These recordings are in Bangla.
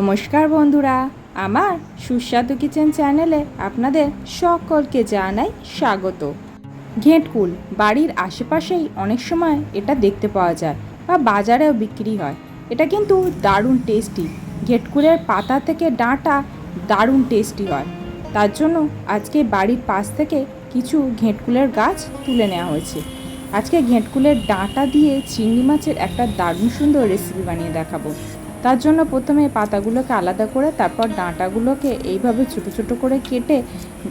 নমস্কার বন্ধুরা, আমার সুস্বাদু কিচেন চ্যানেলে আপনাদের সকলকে জানাই স্বাগত। ঘেঁটকুল বাড়ির আশেপাশেই অনেক সময় এটা দেখতে পাওয়া যায় বা বাজারেও বিক্রি হয়। এটা কিন্তু দারুণ টেস্টি। ঘেঁটকুলের পাতা থেকে ডাঁটা দারুণ টেস্টি হয়। তার জন্য আজকে বাড়ির পাশ থেকে কিছু ঘেঁটকুলের গাছ তুলে নেওয়া হয়েছে। আজকে ঘেঁটকুলের ডাঁটা দিয়ে চিংড়ি মাছের একটা দারুণ সুন্দর রেসিপি বানিয়ে দেখাবো। তার জন্য প্রথমে পাতাগুলোকে আলাদা করে, তারপর ডাঁটাগুলোকে এইভাবে ছোটো ছোটো করে কেটে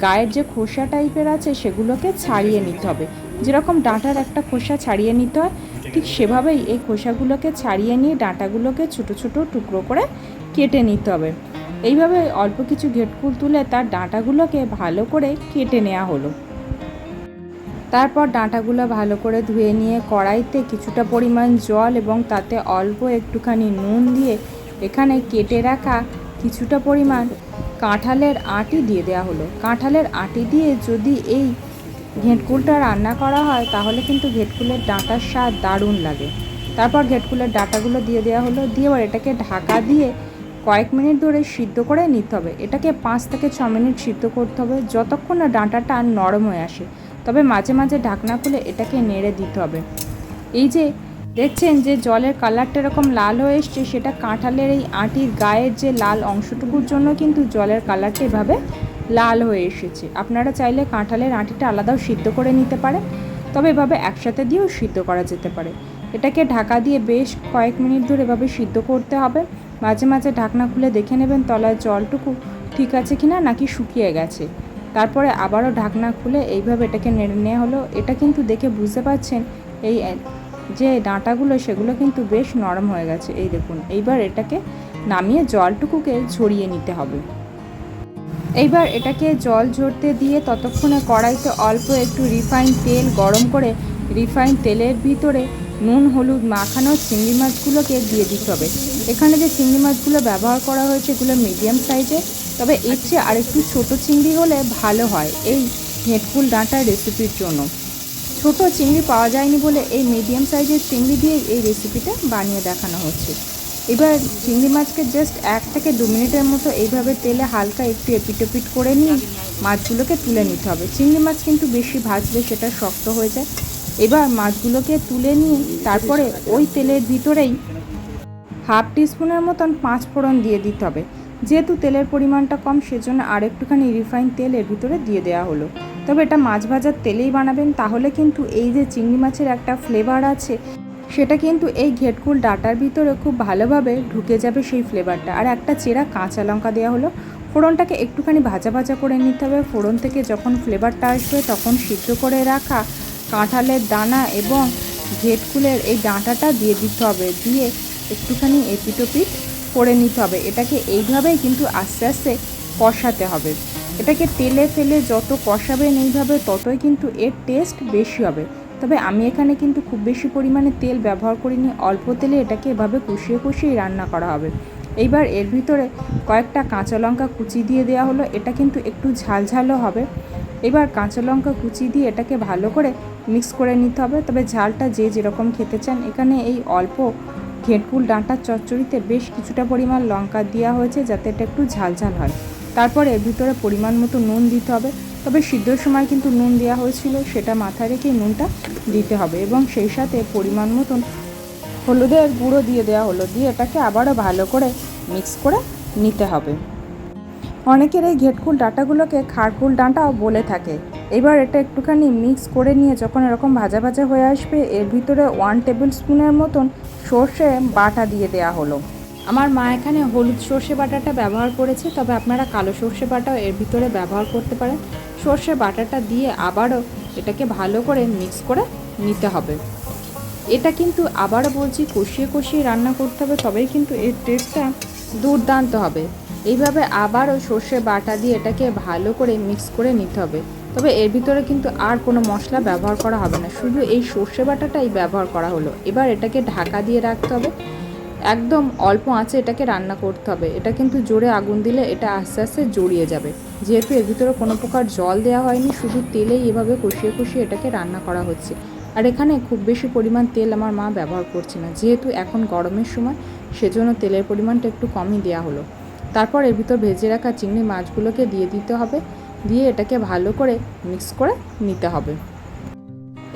গায়ের যে খোসা টাইপের আছে সেগুলোকে ছাড়িয়ে নিতে হবে। যেরকম ডাঁটার একটা খোসা ছাড়িয়ে নিতে হয়, ঠিক সেভাবেই এই খোসাগুলোকে ছাড়িয়ে নিয়ে ডাঁটাগুলোকে ছোটো ছোটো টুকরো করে কেটে নিতে হবে। এইভাবে অল্প কিছু ঘেটকুল তুলে তার ডাঁটাগুলোকে ভালো করে কেটে নেওয়া হলো। তারপর ডাঁটাগুলো ভালো করে ধুয়ে নিয়ে কড়াইতে কিছুটা পরিমাণ জল এবং তাতে অল্প একটুখানি নুন দিয়ে এখানে কেটে রাখা কিছুটা পরিমাণ কাঁঠালের আটি দিয়ে দেওয়া হলো। কাঁঠালের আটি দিয়ে যদি এই ঘেঁটকুলটা রান্না করা হয়, তাহলে কিন্তু ঘেঁটকুলের ডাঁটার স্বাদ দারুণ লাগে। তারপর ঘেঁটকুলের ডাঁটাগুলো দিয়ে দেওয়া হলো। দিয়ে এবার এটাকে ঢাকা দিয়ে কয়েক মিনিট ধরে সিদ্ধ করে নিতে হবে। এটাকে পাঁচ থেকে ছ মিনিট সিদ্ধ করতে হবে। যতক্ষণ না ডাঁটাটা নরম হয়ে আসে। তবে মাঝে মাঝে ঢাকনা খুলে এটাকে নেড়ে দিতে হবে। এই যে দেখছেন যে জলের কালারটা এরকম লাল হয়ে এসছে, সেটা কাঁঠালের এই আটির গায়ের যে লাল অংশটুকুর জন্য কিন্তু জলের কালারটা এভাবে লাল হয়ে এসেছে। আপনারা চাইলে কাঁঠালের আটিটা আলাদাও সিদ্ধ করে নিতে পারেন তবে এভাবে একসাথে দিয়েও সিদ্ধ করা যেতে পারে। এটাকে ঢাকা দিয়ে বেশ কয়েক মিনিট ধরে এভাবে সিদ্ধ করতে হবে। মাঝে মাঝে ঢাকনা খুলে দেখে নেবেন তলায় জলটুকু ঠিক আছে কি না নাকি শুকিয়ে গেছে। তারপরে আবারও ঢাকনা খুলে এইভাবে এটাকে নেড়ে নেওয়া হলো। এটা কিন্তু দেখে বুঝতে পারছেন এই, যে ডাঁটাগুলো সেগুলো কিন্তু বেশ নরম হয়ে গেছে। এই দেখুন, এইবার এটাকে নামিয়ে জলটুকুকে ঝরিয়ে নিতে হবে। এইবার এটাকে জল ঝরতে দিয়ে ততক্ষণে কড়াইতে অল্প একটু রিফাইন তেল গরম করে রিফাইন তেলের ভিতরে নুন, হলুদ মাখানো চিংড়ি মাছগুলোকে দিয়ে দিতে হবে। এখানে যে চিংড়ি মাছগুলো ব্যবহার করা হয়েছে এগুলো মিডিয়াম সাইজের তবে এর চেয়ে আরেকটু ছোটো চিংড়ি হলে ভালো হয় এই হেডফুল ডাঁটার রেসিপির জন্য। ছোট চিংড়ি পাওয়া যায়নি বলে এই মিডিয়াম সাইজের চিংড়ি দিয়ে এই রেসিপিটা বানিয়ে দেখানো হচ্ছে। এবার চিংড়ি মাছকে জাস্ট এক থেকে দু মিনিটের মতো এইভাবে তেলে হালকা একটু এপিটোপিট করে নিয়ে মাছগুলোকে তুলে নিতে হবে। চিংড়ি মাছ কিন্তু বেশি ভাজলে সেটা শক্ত হয়ে যায়। এবার মাছগুলোকে তুলে নিয়ে তারপরে ওই তেলের ভিতরেই হাফ টিস্পুনের মতন পাঁচ ফোড়ন দিয়ে দিতে হবে। যেহেতু তেলের পরিমাণটা কম, সেজন্য আর একটুখানি রিফাইন তেল এর ভিতরে দিয়ে দেওয়া হলো। তবে এটা মাছ ভাজার তেলেই বানাবেন, তাহলে কিন্তু এই যে চিংড়ি মাছের একটা ফ্লেভার আছে, সেটা কিন্তু এই ঘেটকুল ডাটার ভিতরে খুব ভালোভাবে ঢুকে যাবে সেই ফ্লেভারটা আর একটা চেরা কাঁচা লঙ্কা দেওয়া হলো, ফোড়নটাকে একটুখানি ভাজা ভাজা করে নিতে হবে। ফোড়ন থেকে যখন ফ্লেভারটা আসবে, তখন সিদ্ধ করে রাখা কাঁঠালের দানা এবং ঘেটকুলের এই ডাঁটাটা দিয়ে দিতে হবে। দিয়ে একটুখানি এপিটোপিট করে নিতে হবে। এটাকে এইভাবেই কিন্তু আস্তে আস্তে কষাতে হবে। এটাকে তেলে ফেলে যত কষাবেন এইভাবে ততই কিন্তু এর টেস্ট বেশি হবে। তবে আমি এখানে কিন্তু খুব বেশি পরিমাণে তেল ব্যবহার করিনি। অল্প তেলে এটাকে এভাবে কষিয়ে কষিয়ে রান্না করা হবে। এইবার এর ভিতরে কয়েকটা কাঁচা লঙ্কা কুচি দিয়ে দেওয়া হলো। এটা কিন্তু একটু ঝালঝালও হবে। এবার কাঁচা লঙ্কা কুচি দিয়ে এটাকে ভালো করে মিক্স করে নিতে হবে। তবে ঝালটা যে যেরকম খেতে চান, এখানে এই অল্প ঘেঁটকুল ডাঁটার চচ্চড়িতে বেশ কিছুটা পরিমাণ লঙ্কা দেওয়া হয়েছে যাতে এটা একটু ঝালঝাল হয়। তারপর এর ভিতরে পরিমাণ মতো নুন দিতে হবে। তবে সিদ্ধর সময় কিন্তু নুন দেওয়া হয়েছিল, সেটা মাথায় রেখেই নুনটা দিতে হবে এবং সেই সাথে পরিমাণ মতন হলুদের গুঁড়ো দিয়ে দেওয়া হলো। দিয়ে এটাকে আবারও ভালো করে মিক্স করে নিতে হবে। অনেকের এই ঘেটকুল ডাঁটাগুলোকে খাড়কুল ডাঁটাও বলে থাকে। এবার এটা একটুখানি মিক্স করে নিয়ে যখন এরকম ভাজা ভাজা হয়ে আসবে, এর ভিতরে ওয়ান টেবিল স্পুনের মতন সর্ষে বাটা দিয়ে দেওয়া হলো। আমার মা এখানে হলুদ সর্ষে বাটাটা ব্যবহার করেছে, তবে আপনারা কালো সর্ষে বাটাও এর ভিতরে ব্যবহার করতে পারেন। সর্ষে বাটাটা দিয়ে আবারও এটাকে ভালো করে মিক্স করে নিতে হবে। এটা কিন্তু আবারও বলছি, কষিয়ে কষিয়ে রান্না করতে হবে, তবেই কিন্তু এর টেস্টটা দুর্দান্ত হবে। এইভাবে আবারও সর্ষে বাটা দিয়ে এটাকে ভালো করে মিক্স করে নিতে হবে। তবে এর ভিতরে কিন্তু আর কোনো মশলা ব্যবহার করা হবে না। শুধু এই সর্ষে বাটাটাই ব্যবহার করা হলো। এবার এটাকে ঢাকা দিয়ে রাখতে হবে। একদম অল্প আঁচে এটাকে রান্না করতে হবে। এটা কিন্তু জোরে আগুন দিলে এটা আস্তে আস্তে জড়িয়ে যাবে। যেহেতু এর ভিতরে কোনো প্রকার জল দেওয়া হয়নি, শুধু তেলেই এভাবে কষিয়ে কষিয়ে এটাকে রান্না করা হচ্ছে। আর এখানে খুব বেশি পরিমাণ তেল আমার মা ব্যবহার করছে না। যেহেতু এখন গরমের সময়, সেজন্য তেলের পরিমাণটা একটু কমই দেওয়া হলো। তারপর এর ভিতর ভেজে রাখা চিংড়ি মাছগুলোকে দিয়ে দিতে হবে, দিয়ে এটাকে ভালো করে মিক্স করে নিতে হবে।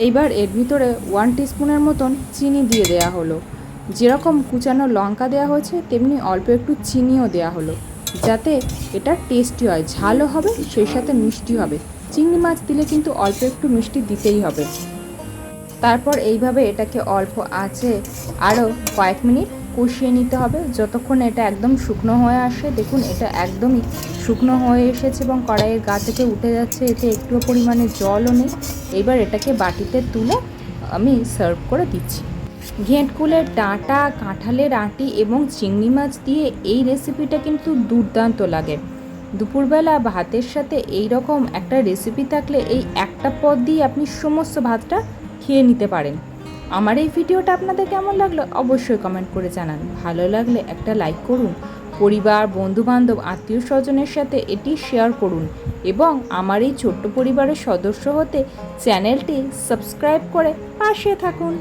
এইবার এর ভিতরে ওয়ান টিস্পুনের মতন চিনি দিয়ে দেয়া হলো। যেরকম কুচানো লঙ্কা দেওয়া হয়েছে, তেমনি অল্প একটু চিনিও দেওয়া হলো। যাতে এটা টেস্টি হয়, ঝালও হবে, সেই সাথে মিষ্টি হবে। চিংড়ি মাছ দিলে কিন্তু অল্প একটু মিষ্টি দিতেই হবে। তারপর এইভাবে এটাকে অল্প আছে আরও কয়েক মিনিট কষিয়ে নিতে হবে। যতক্ষণ এটা একদম শুকনো হয়ে আসে, দেখুন এটা একদমই শুকনো হয়ে এসেছে এবং কড়াইয়ের গা থেকে উঠে যাচ্ছে। এতে একটুও পরিমাণে জলও নেই। এবার এটাকে বাটিতে তুলে আমি সার্ভ করে দিচ্ছি। ঘেঁটকুলের ডাঁটা, কাঁঠালের আঁটি এবং চিংড়ি মাছ দিয়ে এই রেসিপিটা কিন্তু দুর্দান্ত লাগে। দুপুরবেলা ভাতের সাথে এই রকম একটা রেসিপি থাকলে এই একটা পদ দিয়ে আপনি সমস্ত ভাতটা খেয়ে নিতে পারেন। আমার এই ভিডিওটা আপনাদের কেমন লাগল অবশ্যই কমেন্ট করে জানান। ভালো লাগলে একটা লাইক করুন, পরিবার, বন্ধুবান্ধব, আত্মীয় স্বজনের সাথে এটি শেয়ার করুন এবং আমার এই ছোট্ট পরিবারের সদস্য হতে চ্যানেলটি সাবস্ক্রাইব করে পাশে থাকুন।